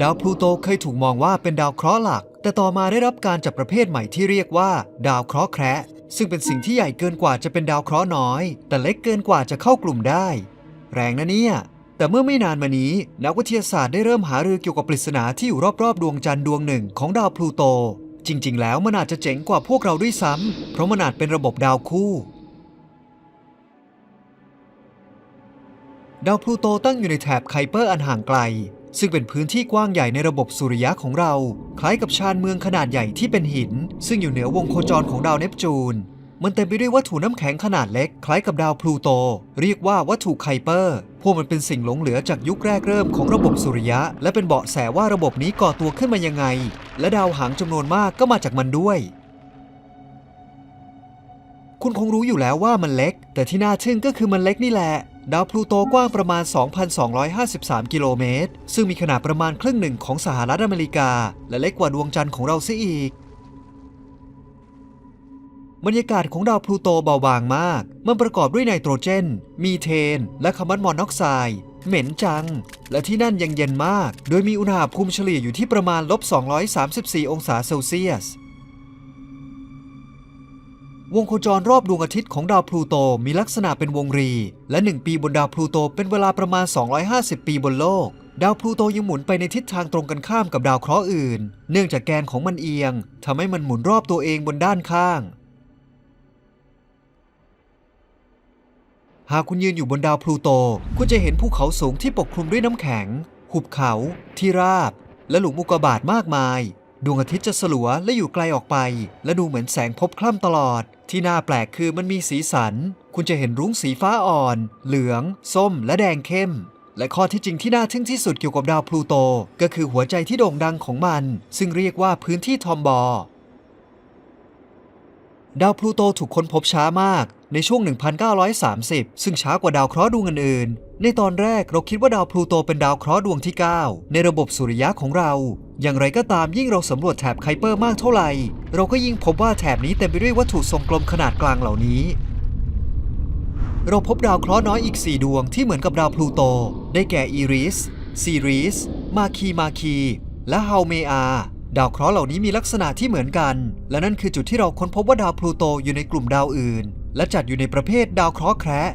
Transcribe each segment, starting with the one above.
ดาวพลูโตเคยถูกมองว่าเป็นดาวเคราะห์หลัก แต่ต่อมาได้รับการจัดประเภทใหม่ที่เรียกว่า ดาวเคราะห์แคระซึ่งเป็นสิ่งที่ใหญ่เกินกว่าจะเป็นดาวเคราะห์น้อย แต่เล็กเกินกว่าจะเข้ากลุ่มได้ แรงนะเนี่ย แต่เมื่อไม่นานมานี้ นักวิทยาศาสตร์ได้เริ่มหารือเกี่ยวกับปริศนาที่อยู่รอบๆ ดวงจันทร์ดวงหนึ่งของดาวพลูโต จริง ๆ แล้วมันอาจจะเจ๋งกว่าพวกเราด้วยซ้ำเพราะมันอาจเป็นระบบดาวคู่ ดาวพลูโตตั้งอยู่ในแถบไคเปอร์อันห่างไกล ซึ่งเป็นพื้นที่กว้างใหญ่ในระบบสุริยะของเรา คล้ายกับชานเมืองขนาดใหญ่ที่เป็นหิน ซึ่งอยู่เหนือวงโคจรของดาวเนปจูน มันเต็มไปด้วยวัตถุน้ำแข็งขนาดเล็ก คล้ายกับดาวพลูโต เรียกว่าวัตถุไคเปอร์ พวกมันเป็นสิ่งหลงเหลือจากยุคแรกเริ่มของระบบสุริยะ และเป็นเบาะแสว่าระบบนี้ก่อตัวขึ้นมายังไง และดาวหางจำนวนมากก็มาจากมันด้วยคุณคงรู้อยู่แล้วว่ามันเล็ก แต่ที่น่าทึ่งก็คือมันเล็กนี่แหละ ดาวพลูโตกว้างประมาณ 2,253 กิโลเมตร ซึ่งมีขนาดประมาณครึ่งหนึ่งของสหรัฐอเมริกา และเล็กกว่าดวงจันทร์ของเราเสียอีก บรรยากาศของดาวพลูโตเบาบางมาก มันประกอบด้วยไนโตรเจน มีเทน และคาร์บอนมอนอกไซด์เหม็นจัง และที่นั่นยังเย็นมาก โดยมีอุณหภูมิเฉลี่ยอยู่ที่ประมาณลบ234 องศาเซลเซียส วงโคจรรอบดวงอาทิตย์ของดาวพลูโตมีลักษณะเป็นวงรี และ 1 ปีบนดาวพลูโตเป็นเวลาประมาณ 250 ปีบนโลก ดาวพลูโตยังหมุนไปในทิศทางตรงกันข้ามกับดาวเคราะห์อื่น เนื่องจากแกนของมันเอียงทำให้มันหมุนรอบตัวเองบนด้านข้าง หากคุณยืนอยู่บนดาวพลูโต คุณจะเห็นภูเขาสูงที่ปกคลุมด้วยน้ำแข็ง หุบเขา ที่ราบ และหลุมอุกกาบาตมากมาย ดวงอาทิตย์จะสลัวและอยู่ไกลออกไป และดูเหมือนแสงพบคล่ำตลอด ที่น่าแปลกคือมันมีสีสัน คุณจะเห็นรุ้งสีฟ้าอ่อน เหลือง ส้ม และแดงเข้ม และข้อที่จริงที่น่าทึ่งที่สุดเกี่ยวกับดาวพลูโต ก็คือหัวใจที่โด่งดังของมัน ซึ่งเรียกว่าพื้นที่ทอมบอร์ดาวพลูโตถูกค้นพบช้ามาก ในช่วง 1930 ซึ่งช้ากว่าดาวเคราะห์ดวงอื่นๆ ในตอนแรกเราคิดว่าดาวพลูโตเป็นดาวเคราะห์ดวงที่ 9 ในระบบสุริยะของเรา อย่างไรก็ตามยิ่งเราสำรวจแถบไคเปอร์มากเท่าไหร่ เราก็ยิ่งพบว่าแถบนี้เต็มไปด้วยวัตถุทรงกลมขนาดกลางเหล่านี้ เราพบดาวเคราะห์น้อยอีก 4 ดวงที่เหมือนกับดาวพลูโต ได้แก่อีริสซีริสมาคีมาคี และเฮาเมอาดาวเคราะห์เหล่านี้มีลักษณะที่เหมือนกัน และนั่นคือจุดที่เราค้นพบว่าดาวพลูโตอยู่ในกลุ่มดาวอื่น และจัดอยู่ในประเภทดาวเคราะห์แคระ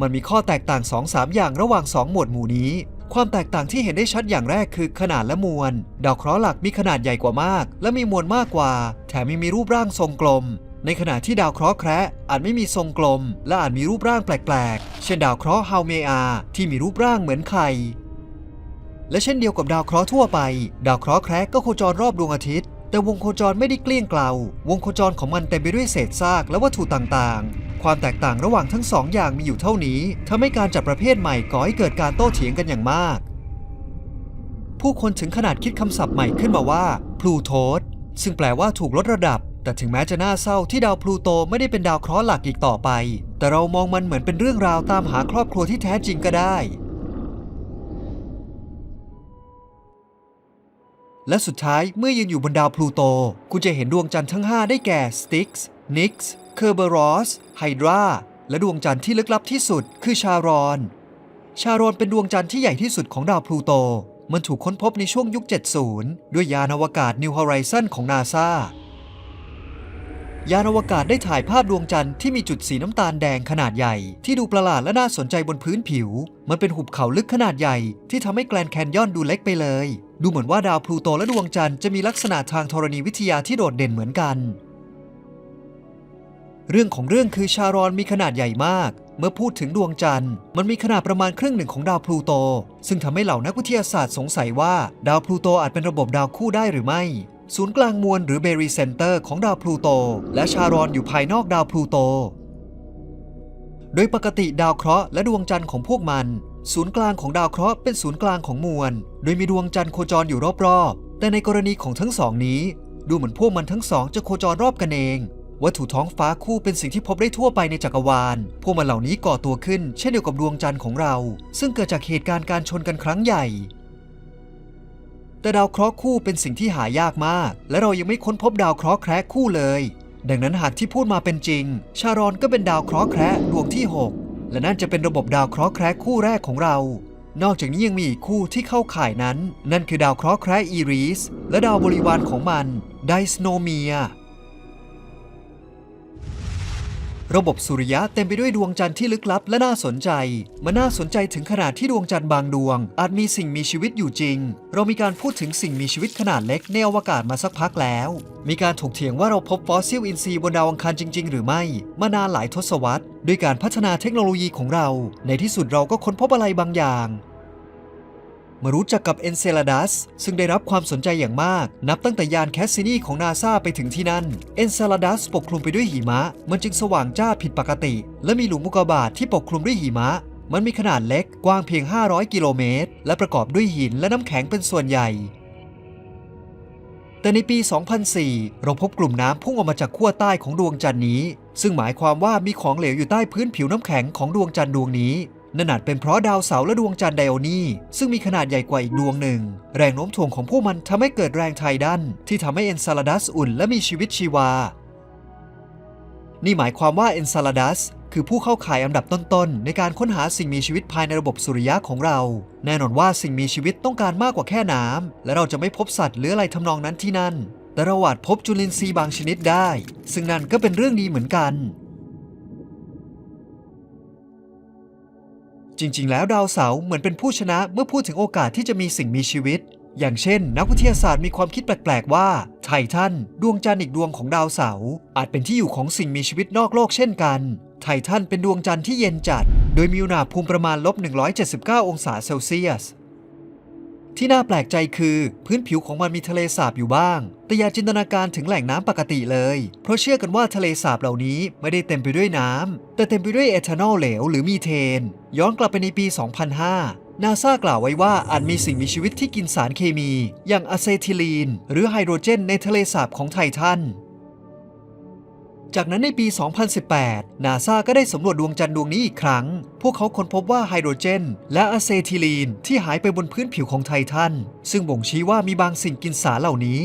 มันมีข้อแตกต่าง 2-3 อย่างระหว่าง 2 หมวดหมู่นี้ ความแตกต่างที่เห็นได้ชัดอย่างแรกคือขนาดและมวล ดาวเคราะห์หลักมีขนาดใหญ่กว่ามาก และมีมวลมากกว่า แถมยังมีรูปร่างทรงกลม ในขณะที่ดาวเคราะห์แคระอาจไม่มีทรงกลม และอาจมีรูปร่างแปลกๆ เช่นดาวเคราะห์ฮาวเมอาที่มีรูปร่างเหมือนไข่ และเช่นเดียวกับดาวเคราะห์ทั่วไป ดาวเคราะห์แคระก็โคจรรอบดวงอาทิตย์ แต่วงโคจรไม่ได้เกลี้ยงเกลาวงโคจรของมันเต็มไปด้วยเศษซากและวัตถุต่างๆ ความแตกต่างระหว่างทั้งสองอย่างมีอยู่เท่านี้ทำให้การจัดประเภทใหม่ก่อให้เกิดการโต้เถียงกันอย่างมาก ผู้คนถึงขนาดคิดคำศัพท์ใหม่ขึ้นมาว่าพลูโทสซึ่งแปลว่าถูกลดระดับ แต่ถึงแม้จะน่าเศร้าที่ดาวพลูโตไม่ได้เป็นดาวเคราะห์หลักอีกต่อไป แต่เรามองมันเหมือนเป็นเรื่องราวตามหาครอบครัวที่แท้จริงก็ได้ และสุดท้ายเมื่อยืนอยู่บนดาวพลูโต คุณจะเห็นดวงจันทร์ทั้ง 5 ได้แก่สติกส์นิกส์เคอร์เบรอสไฮดราและดวงจันทร์ที่ลึกลับที่สุด คือชารอน ชารอนเป็นดวงจันทร์ที่ใหญ่ที่สุดของดาวพลูโต มันถูกค้นพบในช่วงยุค 70 ด้วยยานอวกาศ New Horizon ของนาซายานอวกาศได้ถ่ายภาพดวงจันทร์ที่มีจุดสีน้ำตาลแดงขนาดใหญ่ ที่ดูประหลาดและน่าสนใจบนพื้นผิว มันเป็นหุบเขาลึกขนาดใหญ่ที่ทำให้แกลนแคนยอนดูเล็กไปเลย ดูเหมือนว่าดาวพลูโตและดวงจันทร์จะมีลักษณะทางธรณีวิทยาที่โดดเด่นเหมือนกัน เรื่องของเรื่องคือชารอนมีขนาดใหญ่มาก เมื่อพูดถึงดวงจันทร์มันมีขนาดประมาณครึ่งหนึ่งของดาวพลูโต ซึ่งทำให้เหล่านักวิทยาศาสตร์สงสัยว่าดาวพลูโตอาจเป็นระบบดาวคู่ได้หรือไม่ ศูนย์กลางมวลหรือเบรีเซนเตอร์ของดาวพลูโต และชารอนอยู่ภายนอกดาวพลูโตโดยปกติดาวเคราะห์และดวงจันทร์ของพวกมัน ศูนย์กลางของดาวเคราะห์เป็นศูนย์กลางของมวล โดยมีดวงจันทร์โคจรอยู่รอบๆ แต่ในกรณีของทั้งสองนี้ ดูเหมือนพวกมันทั้งสองจะโคจรรอบกันเอง วัตถุท้องฟ้าคู่เป็นสิ่งที่พบได้ทั่วไปในจักรวาล พวกมันเหล่านี้ก่อตัวขึ้น เช่นเดียวกับดวงจันทร์ของเรา ซึ่งเกิดจากเหตุการณ์การชนกันครั้งใหญ่ แต่ดาวเคราะห์คู่เป็นสิ่งที่หายากมาก และเรายังไม่ค้นพบดาวเคราะห์แคระคู่เลย ดังนั้นหากที่พูดมาเป็นจริง ชารอนก็เป็นดาวเคราะห์แคระดวงที่ 6 และนั่นจะเป็นระบบดาวเคราะห์แคร์คู่แรกของเรา นอกจากนี้ยังมีอีกคู่ที่เข้าข่ายนั้น นั่นคือดาวเคราะห์แคร์อีริสและดาวบริวารของมันไดสโนเมีย ระบบสุริยะเต็มไปด้วยดวงจันทร์ที่ลึกลับและน่าสนใจ มันน่าสนใจถึงขนาดที่ดวงจันทร์บางดวง อาจมีสิ่งมีชีวิตอยู่จริง เรามีการพูดถึงสิ่งมีชีวิตขนาดเล็กในอวกาศมาสักพักแล้ว มีการถกเถียงว่าเราพบฟอสซิลอินทรีย์บนดาวอังคารจริง ๆ หรือไม่ มานานหลายทศวรรษ ด้วยการพัฒนาเทคโนโลยีของเรา ในที่สุดเราก็ค้นพบอะไรบางอย่าง มารู้จักกับเอนเซลาดัสซึ่งได้รับความสนใจอย่างมาก นับตั้งแต่ยานแคสซินีของนาซาไปถึงที่นั่น เอนเซลาดัสปกคลุมไปด้วยหิมะ มันจึงสว่างจ้าผิดปกติ และมีหลุมอุกกาบาตที่ปกคลุมด้วยหิมะมันมีขนาดเล็กกว้างเพียง 500 กิโลเมตร และประกอบด้วยหินและน้ำแข็งเป็นส่วนใหญ่ แต่ในปี 2004 เราพบกลุ่มน้ำพุ่งออกมาจากขั้วใต้ของดวงจันทร์นี้ ซึ่งหมายความว่ามีของเหลวอยู่ใต้พื้นผิวน้ำแข็งของดวงจันทร์ดวงนี้ นั่นอาจเป็นเพราะดาวเสาร์และดวงจันทร์ไดโอนีซึ่งมีขนาดใหญ่กว่าอีกดวงหนึ่ง แรงโน้มถ่วงของพวกมันทำให้เกิดแรงไทดันที่ทำให้เอนซาลาดัสอุ่นและมีชีวิตชีวา นี่หมายความว่าเอนซาลาดัสคือผู้เข้าข่ายอันดับต้นๆ ในการค้นหาสิ่งมีชีวิตภายในระบบสุริยะของเรา แน่นอนว่าสิ่งมีชีวิตต้องการมากกว่าแค่น้ำและเราจะไม่พบสัตว์หรืออะไรทำนองนั้นที่นั่น แต่เราอาจพบจุลินทรีย์บางชนิดได้ ซึ่งนั่นก็เป็นเรื่องดีเหมือนกัน จริง ๆ แล้วดาวเสาร์เหมือนเป็นผู้ชนะเมื่อพูดถึงโอกาสที่จะมีสิ่งมีชีวิต อย่างเช่น นักวิทยาศาสตร์มีความคิดแปลก ๆ ว่า ไททันดวงจันทร์อีกดวงของดาวเสาร์อาจเป็นที่อยู่ของสิ่งมีชีวิตนอกโลกเช่นกัน ไททันเป็นดวงจันทร์ที่เย็นจัด โดยมีอุณหภูมิประมาณลบ 179 องศาเซลเซียส ที่น่าแปลกใจคือ พื้นผิวของมันมีทะเลสาบอยู่บ้าง แต่อย่าจินตนาการถึงแหล่งน้ำปกติเลย เพราะเชื่อกันว่าทะเลสาบเหล่านี้ไม่ได้เต็มไปด้วยน้ำ แต่เต็มไปด้วยเอทานอลเหลวหรือมีเทน ย้อนกลับไปในปี 2005 นาซากล่าวไว้ว่าอาจมีสิ่งมีชีวิตที่กินสารเคมี อย่างอะเซทิลีน หรือไฮโดรเจนในทะเลสาบของไททัน จากนั้นในปี 2018 นาซาก็ได้สำรวจดวงจันทร์ดวงนี้อีกครั้ง พวกเขาค้นพบว่าไฮโดรเจน และอะเซทิลีนที่หายไปบนพื้นผิวของไททัน ซึ่งบ่งชี้ว่ามีบางสิ่งกินสารเหล่านี้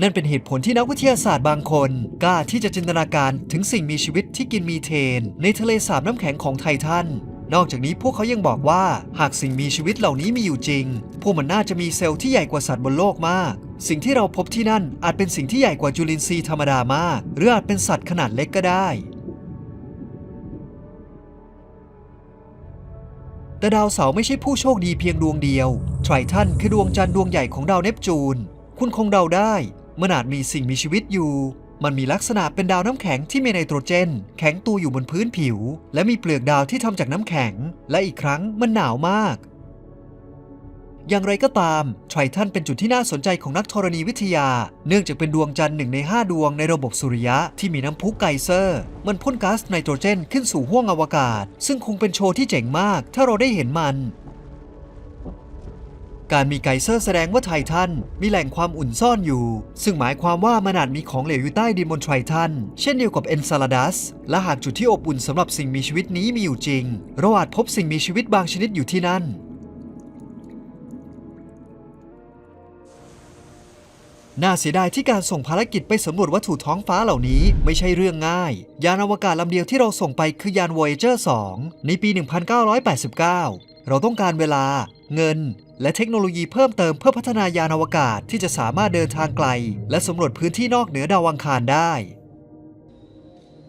นั่นเป็นเหตุผลที่นักวิทยาศาสตร์บางคนกล้าที่จะจินตนาการถึงสิ่งมีชีวิตที่กินมีเทน ในทะเลสาบน้ำแข็งของไททันนอกจากนี้พวกเขายังบอกว่า หากสิ่งมีชีวิตเหล่านี้มีอยู่จริง พวกมันน่าจะมีเซลล์ที่ใหญ่กว่าสัตว์บนโลกมาก สิ่งที่เราพบที่นั่นอาจเป็นสิ่งที่ใหญ่กว่าจุลินทรีย์ธรรมดามาก หรืออาจเป็นสัตว์ขนาดเล็กก็ได้ แต่ดาวเสาร์ไม่ใช่ผู้โชคดีเพียงดวงเดียว ไทรทันคือดวงจันทร์ดวงใหญ่ของดาวเนปจูน คุณคงเดาได้ มันอาจมีสิ่งมีชีวิตอยู่ มันมีลักษณะเป็นดาวน้ำแข็งที่มีไนโตรเจน แข็งตัวอยู่บนพื้นผิว และมีเปลือกดาวที่ทำจากน้ำแข็ง และอีกครั้งมันหนาวมาก อย่างไรก็ตามไททันเป็นจุดที่น่าสนใจของนักธรณีวิทยา เนื่องจากเป็นดวงจันทร์หนึ่งใน 5 ดวงในระบบสุริยะที่มีน้ำพุไกเซอร์ มันพ่นก๊าซไนโตรเจนขึ้นสู่ห้วงอวกาศ ซึ่งคงเป็นโชว์ที่เจ๋งมาก ถ้าเราได้เห็นมันการมีไกเซอร์แสดงว่าไททันมีแหล่งความอุ่นซ่อนอยู่ ซึ่งหมายความว่ามันอาจมีของเหลวอยู่ใต้ดินบนไททัน เช่นเดียวกับเอนซาลาดัส และหากจุดที่อบอุ่นสำหรับสิ่งมีชีวิตนี้มีอยู่จริง เราอาจพบสิ่งมีชีวิตบางชนิดอยู่ที่นั่น น่าเสียดายที่การส่งภารกิจไปสำรวจวัตถุท้องฟ้าเหล่านี้ไม่ใช่เรื่องง่าย ยานอวกาศลำเดียวที่เราส่งไปคือยาน Voyager 2 ในปี 1989 เราต้องการเวลา เงิน และเทคโนโลยีเพิ่มเติมเพื่อพัฒนายานอวกาศที่จะสามารถเดินทางไกล และสำรวจพื้นที่นอกเหนือดาวอังคารได้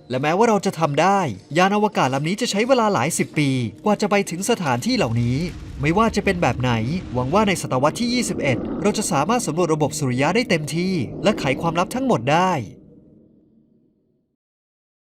และแม้ว่าเราจะทำได้ ยานอวกาศลำนี้จะใช้เวลาหลายสิบปี กว่าจะไปถึงสถานที่เหล่านี้ ไม่ว่าจะเป็นแบบไหน หวังว่าในศตวรรษที่ 21 เราจะสามารถสำรวจระบบสุริยะได้เต็มที่ และไขความลับทั้งหมดได้